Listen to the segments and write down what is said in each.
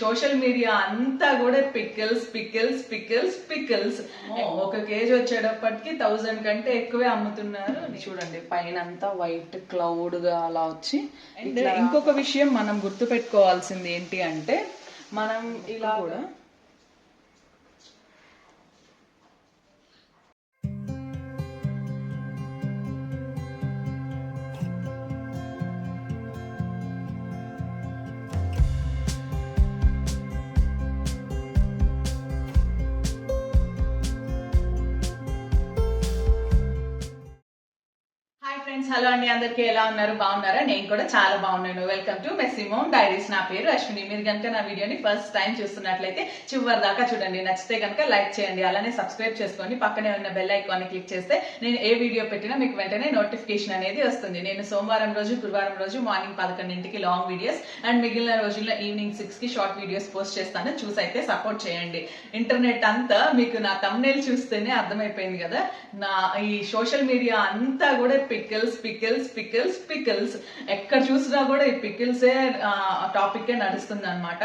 Social media అంతా కూడా pickles pickles pickles pickles. ఒక కేజీ వచ్చేటప్పటికి థౌజండ్ కంటే ఎక్కువే అమ్ముతున్నారు. చూడండి పైన అంతా వైట్ క్లౌడ్గా అలా వచ్చి అండ్ ఇంకొక విషయం మనం గుర్తు పెట్టుకోవాల్సింది ఏంటి అంటే మనం ఇలా కూడా. ఫ్రెండ్స్ హలో అండి అందరికీ ఎలా ఉన్నారు? బాగున్నారా? నేను కూడా చాలా బాగున్నాను. వెల్కమ్ టు మెస్సిమోమ్ డైరీస్ నా పేరు అశ్విని. మీరు కనుక నా వీడియోని ఫస్ట్ టైం చూస్తున్నట్లయితే చివరి దాకా చూడండి. నచ్చితే కనుక లైక్ చేయండి. అలానే సబ్స్క్రైబ్ చేసుకోండి పక్కనే ఉన్న బెల్ ఐకాన్ని క్లిక్ చేస్తే నేను ఏ వీడియో పెట్టినా మీకు వెంటనే నోటిఫికేషన్ అనేది వస్తుంది. నేను సోమవారం రోజు గురువారం రోజు మార్నింగ్ పదకొండింటికి లాంగ్ వీడియోస్ అండ్ మిగిలిన రోజుల్లో ఈవినింగ్ సిక్స్కి షార్ట్ వీడియోస్ పోస్ట్ చేస్తాను. చూసి అయితే సపోర్ట్ చేయండి. ఇంటర్నెట్ అంతా మీకు నా తమ్నేల్ చూస్తేనే అర్థమైపోయింది కదా. నా ఈ సోషల్ మీడియా అంతా కూడా పికిల్స్ పికిల్స్ పికిల్స్ పికిల్స్. ఎక్కడ చూసినా కూడా ఈ పికిల్సే టాపిక్ నడుస్తుంది అనమాట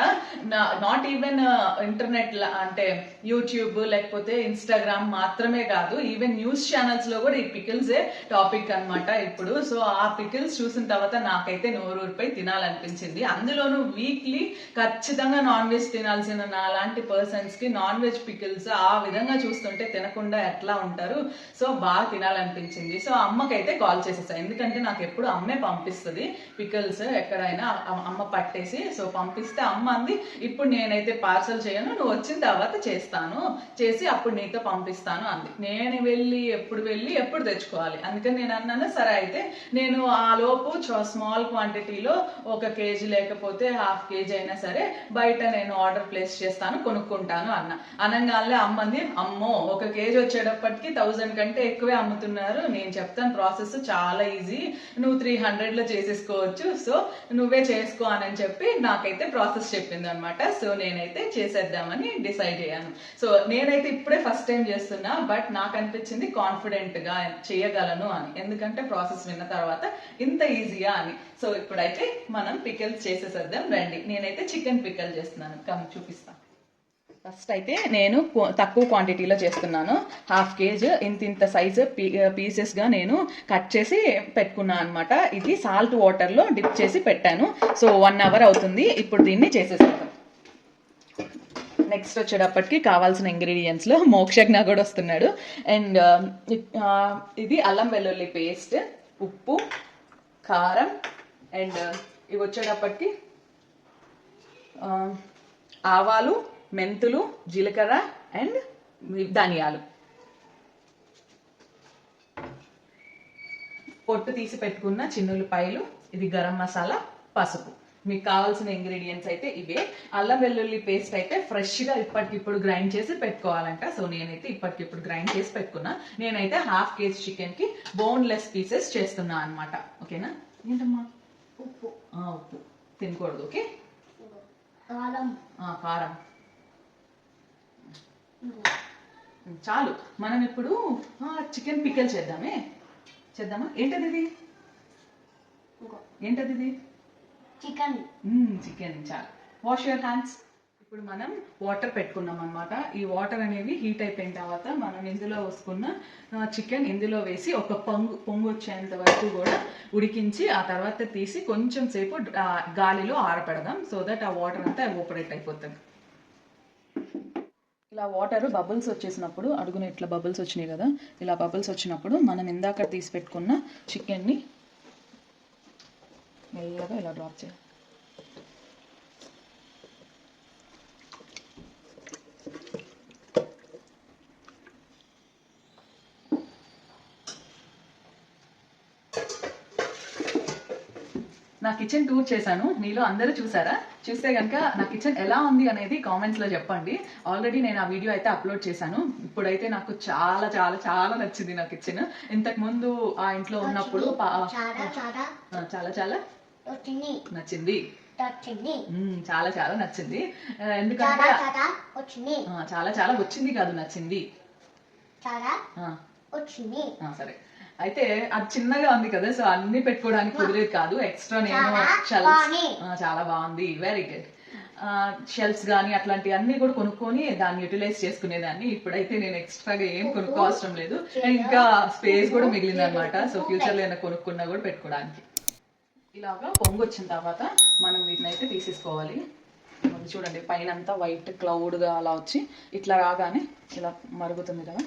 నాట్ ఈవెన్ ఇంటర్నెట్ అంటే యూట్యూబ్ లేకపోతే ఇన్స్టాగ్రామ్ మాత్రమే కాదు ఈవెన్ న్యూస్ ఛానల్స్లో కూడా ఈ పికిల్సే టాపిక్ అన్నమాట ఇప్పుడు. సో ఆ పికిల్స్ చూసిన తర్వాత నాకైతే నోరూరిపై తినాలనిపించింది. అందులోనూ వీక్లీ ఖచ్చితంగా నాన్ వెజ్ తినాల్సిన నా లాంటి పర్సన్స్కి నాన్ వెజ్ పికిల్స్ ఆ విధంగా చూస్తుంటే తినకుండా ఎట్లా ఉంటారు? సో బాగా తినాలనిపించింది. సో అమ్మకైతే కాల్ చేసేసా ఎందుకంటే నాకు ఎప్పుడు అమ్మే పంపిస్తుంది. పికల్స్ ఎక్కడైనా అమ్మ పట్టేసి సో పంపిస్తే అమ్మ అంది ఇప్పుడు నేనైతే పార్సల్ చేయను నువ్వు వచ్చిన తర్వాత చేస్తాను. చేసి అప్పుడు నీతో పంపిస్తాను అంది. నేను వెళ్ళి ఎప్పుడు వెళ్ళి ఎప్పుడు తెచ్చుకోవాలి. అందుకని నేను అన్నాను సరే అయితే నేను ఆ లోపు స్మాల్ క్వాంటిటీలో ఒక కేజీ లేకపోతే హాఫ్ కేజీ అయినా సరే బయట నేను ఆర్డర్ ప్లేస్ చేస్తాను కొనుక్కుంటాను అన్న. అనగానే అమ్మంది అమ్మో ఒక కేజీ వచ్చేటప్పటికి థౌజండ్ కంటే ఎక్కువే అమ్ముతున్నారు. నేను చెప్తాను ప్రాసెస్ చాలా చాలా ఈజీ నువ్వు త్రీ హండ్రెడ్లో చేసేసుకోవచ్చు. సో నువ్వే చేసుకో అని చెప్పి నాకైతే ప్రాసెస్ చెప్పింది అనమాట సో నేనైతే చేసేద్దామని డిసైడ్ అయ్యాను. సో నేనైతే ఇప్పుడే ఫస్ట్ టైం చేస్తున్నా బట్ నాకు అనిపించింది కాన్ఫిడెంట్గా చేయగలను అని. ఎందుకంటే ప్రాసెస్ విన్న తర్వాత ఇంత ఈజీయా అని. సో ఇప్పుడైతే మనం పికిల్స్ చేసేసేద్దాం. రండి. నేనైతే చికెన్ పికల్ చేస్తున్నాను. కమ్ చూపిస్తాను ఫస్ట్ అయితే నేను తక్కువ క్వాంటిటీలో చేస్తున్నాను. హాఫ్ కేజీ ఇంత ఇంత సైజు పీసెస్గా నేను కట్ చేసి పెట్టుకున్నాను అనమాట ఇది సాల్ట్ వాటర్లో డిప్ చేసి పెట్టాను. సో వన్ అవర్ అవుతుంది. ఇప్పుడు దీన్ని చేసేస్తాను నెక్స్ట్ వచ్చేటప్పటికి కావాల్సిన ఇంగ్రీడియంట్స్లో మోక్షజ్ఞ కూడా వస్తున్నాడు. అండ్ uh, uh, ఇది అల్లం వెల్లుల్లి పేస్ట్ ఉప్పు కారం అండ్ uh, ఇవి వచ్చేటప్పటికి ఆవాలు మెంతులు జీలకర్ర అండ్ ధనియాలు. పొట్టు తీసి పెట్టుకున్న చిన్నులపాయలు ఇది గరం మసాలా పసుపు. మీకు కావాల్సిన ఇంగ్రీడియంట్స్ అయితే ఇవే. అల్లం వెల్లుల్లి పేస్ట్ అయితే ఫ్రెష్గా ఇప్పటికిప్పుడు గ్రైండ్ చేసి పెట్టుకోవాలంట. సో నేనైతే ఇప్పటికిప్పుడు గ్రైండ్ చేసి పెట్టుకున్నా. నేనైతే హాఫ్ కేజీ చికెన్కి బోన్లెస్ పీసెస్ చేస్తున్నా అన్నమాట. ఓకేనా? ఏంటమ్మా? ఉప్పు. ఉప్పు. తినకూడదు ఓకే? కారం. కారం. చాలు. మనం ఇప్పుడు చికెన్ పిక్కల్ చేద్దామే. చేద్దామా? ఏంటది ఇది ఏంటది ఇది చికెన్ చికెన్ చాలు. వాష్ యువర్ హ్యాండ్స్ ఇప్పుడు మనం వాటర్ పెట్టుకున్నాం అనమాట ఈ వాటర్ అనేవి హీట్ అయిపోయిన తర్వాత మనం ఇందులో వేసుకున్న చికెన్ ఇందులో వేసి ఒక పొంగు పొంగు వచ్చేంత వరకు కూడా ఉడికించి ఆ తర్వాత తీసి కొంచెం సేపు గాలిలో ఆరపెడదాం సో దట్ ఆ వాటర్ అంతా ఎవాపరేట్ అయిపోతుంది. ఇలా వాటర్ బబుల్స్ వచ్చేసినప్పుడు అడుగున ఇట్లా బబుల్స్ వచ్చినాయి కదా ఇలా బబుల్స్ వచ్చినప్పుడు మనం ఇందాక తీసి పెట్టుకున్న చికెన్ని మెల్లగా ఇలా డ్రాప్ చేయాలి నా కిచెన్ టూర్ చేశాను. మీలో అందరూ చూసారా? చూస్తే కనుక నా కిచెన్ ఎలా ఉంది అనేది కామెంట్స్లో చెప్పండి. ఆల్రెడీ నేను ఆ వీడియో అయితే అప్లోడ్ చేశాను. ఇప్పుడైతే నాకు చాలా చాలా చాలా నచ్చింది నా కిచెన్ ఇంతకు ముందు ఆ ఇంట్లో ఉన్నప్పుడు చాలా చాలా. నచ్చింది. చాలా చాలా నచ్చింది. ఎందుకంటే చాలా చాలా వచ్చింది. కాదు నచ్చింది. సరే. అయితే అది చిన్నగా ఉంది కదా సో అన్ని పెట్టుకోవడానికి కుదిరేది కాదు. ఎక్స్ట్రా నేను చాలా చల్- బాగుంది. వెరీ గుడ్ షెల్ఫ్స్ కానీ అట్లాంటి అన్ని కూడా కొనుక్కొని దాన్ని యూటిలైజ్ చేసుకునేదాన్ని. ఇప్పుడైతే నేను ఎక్స్ట్రాగా ఏం కొనుక్కో అవసరం లేదు. ఇంకా స్పేస్ కూడా మిగిలింది అనమాట సో ఫ్యూచర్లో ఏమైనా కొనుక్కున్నా కూడా పెట్టుకోవడానికి. ఇలాగా పొంగు వచ్చిన తర్వాత మనం వీటిని అయితే తీసేసుకోవాలి చూడండి పైన అంతా వైట్ క్లౌడ్గా అలా వచ్చి ఇట్లా రాగానే ఇలా మరుగుతుంది కదా.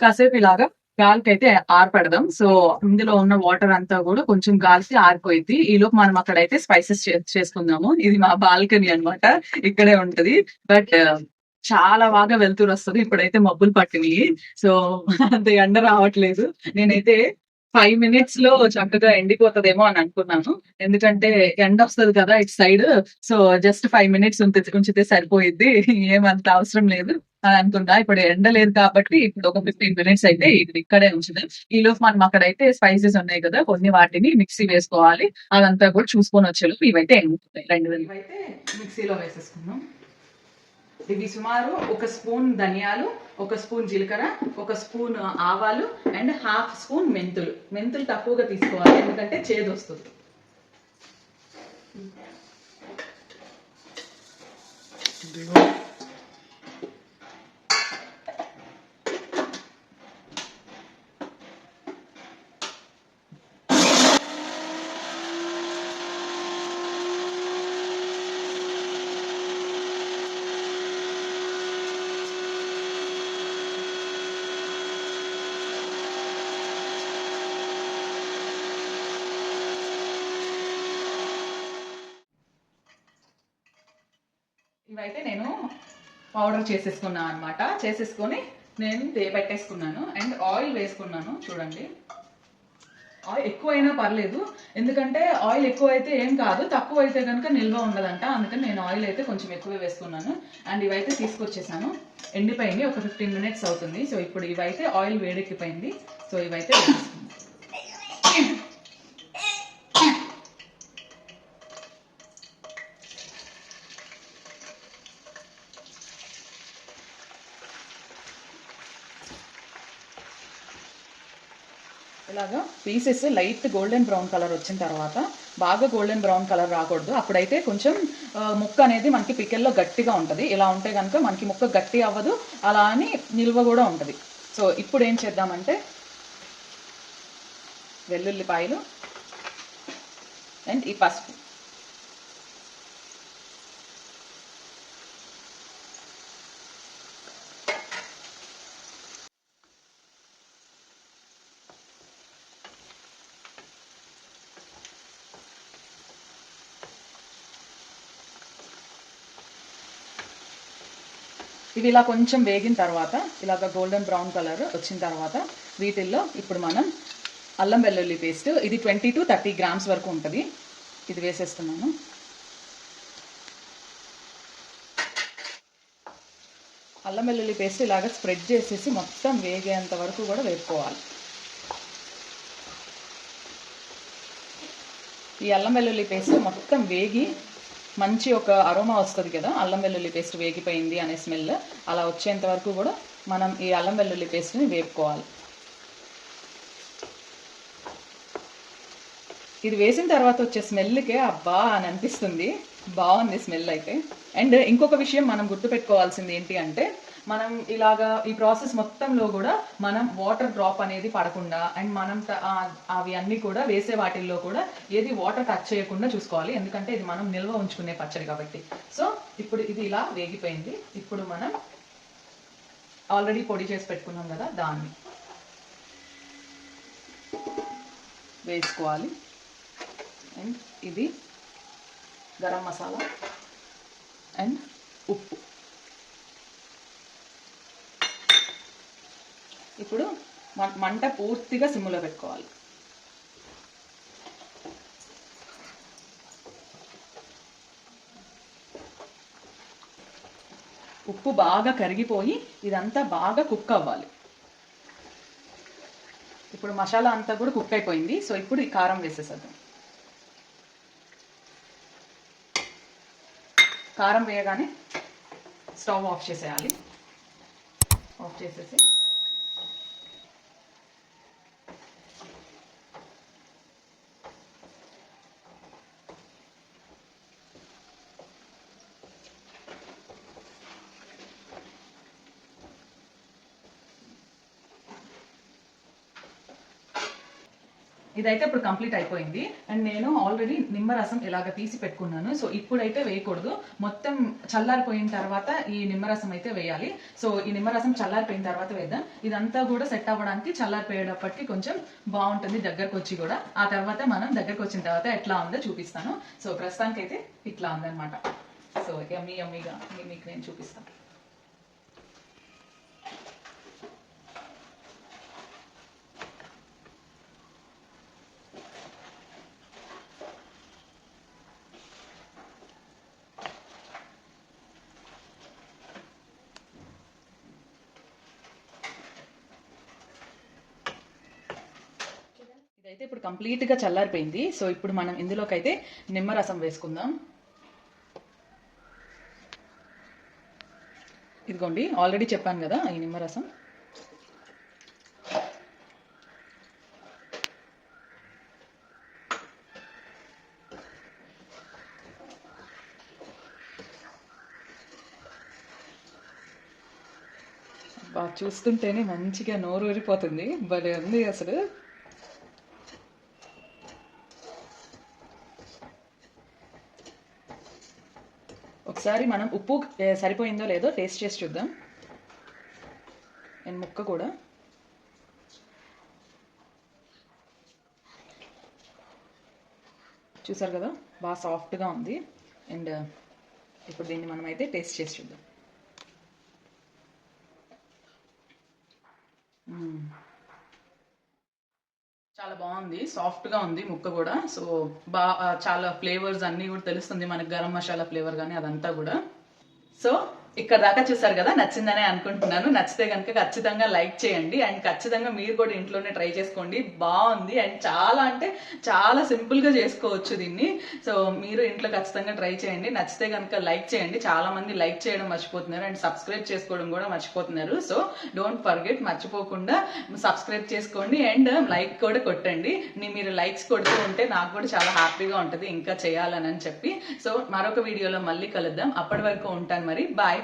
కాసేపు ఇలాగా గాలికి అయితే ఆరిపెడదాం. సో ఇందులో ఉన్న వాటర్ అంతా కూడా కొంచెం గాలికి ఆరిపోయింది ఈ లోపు మనం అక్కడైతే స్పైసెస్ చేసుకుందాము. ఇది మా బాల్కనీ అన్నమాట. ఇక్కడే ఉంటది. బట్ చాలా బాగా వెళ్తురు వస్తుంది. ఇప్పుడైతే మబ్బులు పట్టినాయి. సో అంత ఎండ రావట్లేదు. నేనైతే ఫైవ్ మినిట్స్లో చక్కగా ఎండిపోతుందేమో అని అనుకున్నాను. ఎందుకంటే ఎండ వస్తుంది కదా ఇటు side so just five minutes ఉంటే ఉంచితే సరిపోయిద్ది. ఏమంత అవసరం లేదు అని అనుకున్నా. ఇప్పుడు ఎండ లేదు కాబట్టి ఇప్పుడు ఒక ఫిఫ్టీన్ మినిట్స్ అయితే ఇది ఇక్కడే ఉంచుదాం ఈ లోపు మనం అక్కడైతే స్పైసెస్ ఉన్నాయి కదా కొన్ని వాటిని మిక్సీ వేసుకోవాలి. అదంతా కూడా చూసుకొని వచ్చేలోపు ఇవైతే ఎండుతాయి. రెండు ఇవైతే మిక్సీలో వేసేసుకున్నాం ఇవి సుమారు ఒక స్పూన్ ధనియాలు ఒక స్పూన్ జీలకర్ర ఒక స్పూన్ ఆవాలు అండ్ హాఫ్ స్పూన్ మెంతులు. మెంతులు తక్కువగా తీసుకోవాలి ఎందుకంటే చేదు వస్తుంది. అయితే నేను పౌడర్ చేసేసుకున్నాను అనమాట చేసేసుకొని నేను పెట్టేసుకున్నాను. అండ్ ఆయిల్ వేసుకున్నాను చూడండి. ఆయిల్ ఎక్కువైనా పర్లేదు. ఎందుకంటే ఆయిల్ ఎక్కువ అయితే ఏం కాదు తక్కువ అయితే కనుక నిల్వ ఉండదంట. అందుకని నేను ఆయిల్ అయితే కొంచెం ఎక్కువ వేసుకున్నాను. అండ్ ఇవైతే తీసుకొచ్చేసాను. ఎండిపోయింది. ఒక ఫిఫ్టీన్ మినిట్స్ అవుతుంది. సో ఇప్పుడు ఇవైతే ఆయిల్ వేడెక్కిపోయింది. సో ఇవైతే వేసేసుకుందాం. ఇలాగా pieces light golden brown colour వచ్చిన తర్వాత బాగా గోల్డెన్ బ్రౌన్ కలర్ రాకూడదు. అప్పుడైతే కొంచెం ముక్క అనేది మనకి పికెల్లో గట్టిగా ఉంటుంది. ఇలా ఉంటే కనుక మనకి ముక్క గట్టి అవ్వదు. అలా అని నిల్వ కూడా ఉంటుంది. సో ఇప్పుడు ఏం చేద్దామంటే వెల్లుల్లిపాయలు అండ్ ఈ పసుపు. ఇవి ఇలా కొంచెం వేగిన తర్వాత ఇలాగ గోల్డెన్ బ్రౌన్ కలర్ వచ్చిన తర్వాత వీటిల్లో ఇప్పుడు మనం అల్లం వెల్లుల్లి పేస్ట్ ఇది ట్వంటీ టు థర్టీ గ్రామ్స్ వరకు ఉంటుంది. ఇది వేసేస్తున్నాను. అల్లం వెల్లుల్లి పేస్ట్ ఇలాగ స్ప్రెడ్ చేసేసి మొత్తం వేగేంత వరకు కూడా వేపుకోవాలి. ఈ అల్లం వెల్లుల్లి పేస్ట్ మొత్తం వేగి మంచి ఒక అరోమా వస్తుంది కదా అల్లం వెల్లుల్లి పేస్ట్ వేగిపోయింది అనే స్మెల్. అలా వచ్చేంత వరకు కూడా మనం ఈ అల్లం వెల్లుల్లి పేస్ట్ని వేపుకోవాలి. ఇది వేసిన తర్వాత వచ్చే స్మెల్కే అబ్బా అని అనిపిస్తుంది. బాగుంది స్మెల్ అయితే. అండ్ ఇంకొక విషయం మనం గుర్తుపెట్టుకోవాల్సింది ఏంటి అంటే మనం ఇలాగా ఈ ప్రాసెస్ మొత్తంలో కూడా మనం వాటర్ డ్రాప్ అనేది పడకుండా అండ్ మనం అవి అన్ని కూడా వేసే వాటిల్లో కూడా ఏది వాటర్ టచ్ చేయకుండా చూసుకోవాలి. ఎందుకంటే ఇది మనం నిల్వ ఉంచుకునే పచ్చడి కాబట్టి. సో ఇప్పుడు ఇది ఇలా వేగిపోయింది. ఇప్పుడు మనం ఆల్రెడీ పొడి చేసి పెట్టుకున్నాం కదా దాన్ని వేసుకోవాలి. అండ్ ఇది గరం మసాలా అండ్ ఉప్పు. ఇప్పుడు మంట పూర్తిగా సిమ్ములో పెట్టుకోవాలి. ఉప్పు బాగా కరిగిపోయి ఇదంతా బాగా కుక్ అవ్వాలి. ఇప్పుడు మసాలా అంతా కూడా కుక్ అయిపోయింది. సో ఇప్పుడు ఈ కారం వేసేసేద్దాం. కారం వేయగానే స్టవ్ ఆఫ్ చేసేయాలి. ఆఫ్ చేసేసి ఇదైతే ఇప్పుడు కంప్లీట్ అయిపోయింది. అండ్ నేను ఆల్రెడీ నిమ్మరసం ఇలాగ తీసి పెట్టుకున్నాను. సో ఇప్పుడైతే వేయకూడదు. మొత్తం చల్లారిపోయిన తర్వాత ఈ నిమ్మరసం అయితే వేయాలి. సో ఈ నిమ్మరసం చల్లారిపోయిన తర్వాత వేద్దాం. ఇదంతా కూడా సెట్ అవ్వడానికి చల్లారిపోయేటప్పటికి కొంచెం బాగుంటుంది దగ్గరకు వచ్చి కూడా. ఆ తర్వాత మనం దగ్గరకు వచ్చిన తర్వాత ఎట్లా ఉందో చూపిస్తాను. సో ప్రస్తుతానికి అయితే ఇట్లా ఉందన్నమాట. సో ఎమ్మీ ఎమ్మీగా మీకు నేను చూపిస్తాను. ఇదైతే ఇప్పుడు కంప్లీట్గా చల్లారిపోయింది. సో ఇప్పుడు మనం ఇందులోకైతే నిమ్మరసం వేసుకుందాం. ఇదిగోండి ఆల్రెడీ చెప్పాను కదా ఈ నిమ్మరసం. చూస్తుంటేనే మంచిగా నోరు ఊరిపోతుంది భలే ఉంది అసలు. ఒకసారి మనం ఉప్పు సరిపోయిందో లేదో టేస్ట్ చేసి చూద్దాం. అండ్ ముక్క కూడా. చూసారు కదా? బాగా సాఫ్ట్గా ఉంది. అండ్ ఇప్పుడు దీన్ని మనం అయితే టేస్ట్ చేసి చూద్దాం. చాలా బాగుంది సాఫ్ట్గా ఉంది ముక్క కూడా. సో బా చాలా ఫ్లేవర్స్ అన్ని కూడా తెలుస్తుంది మనకి గరం మసాలా ఫ్లేవర్ కానీ అదంతా కూడా. సో ఇక్కడ దాకా చూసారు కదా నచ్చిందనే అనుకుంటున్నాను. నచ్చితే కనుక ఖచ్చితంగా లైక్ చేయండి. అండ్ ఖచ్చితంగా మీరు కూడా ఇంట్లోనే ట్రై చేసుకోండి. బాగుంది. అండ్ చాలా అంటే చాలా సింపుల్గా చేసుకోవచ్చు దీన్ని. సో మీరు ఇంట్లో ఖచ్చితంగా ట్రై చేయండి. నచ్చితే కనుక లైక్ చేయండి. చాలా మంది లైక్ చేయడం మర్చిపోతున్నారు. అండ్ సబ్స్క్రైబ్ చేసుకోవడం కూడా మర్చిపోతున్నారు. సో డోంట్ ఫర్గెట్ మర్చిపోకుండా సబ్స్క్రైబ్ చేసుకోండి. అండ్ లైక్ కూడా కొట్టండి. మీరు లైక్స్ కొడుతూ ఉంటే నాకు కూడా చాలా హ్యాపీగా ఉంటుంది. ఇంకా చేయాలని అని చెప్పి. సో మరొక వీడియోలో మళ్ళీ కలుద్దాం. అప్పటి వరకు ఉంటాను మరి. బాయ్.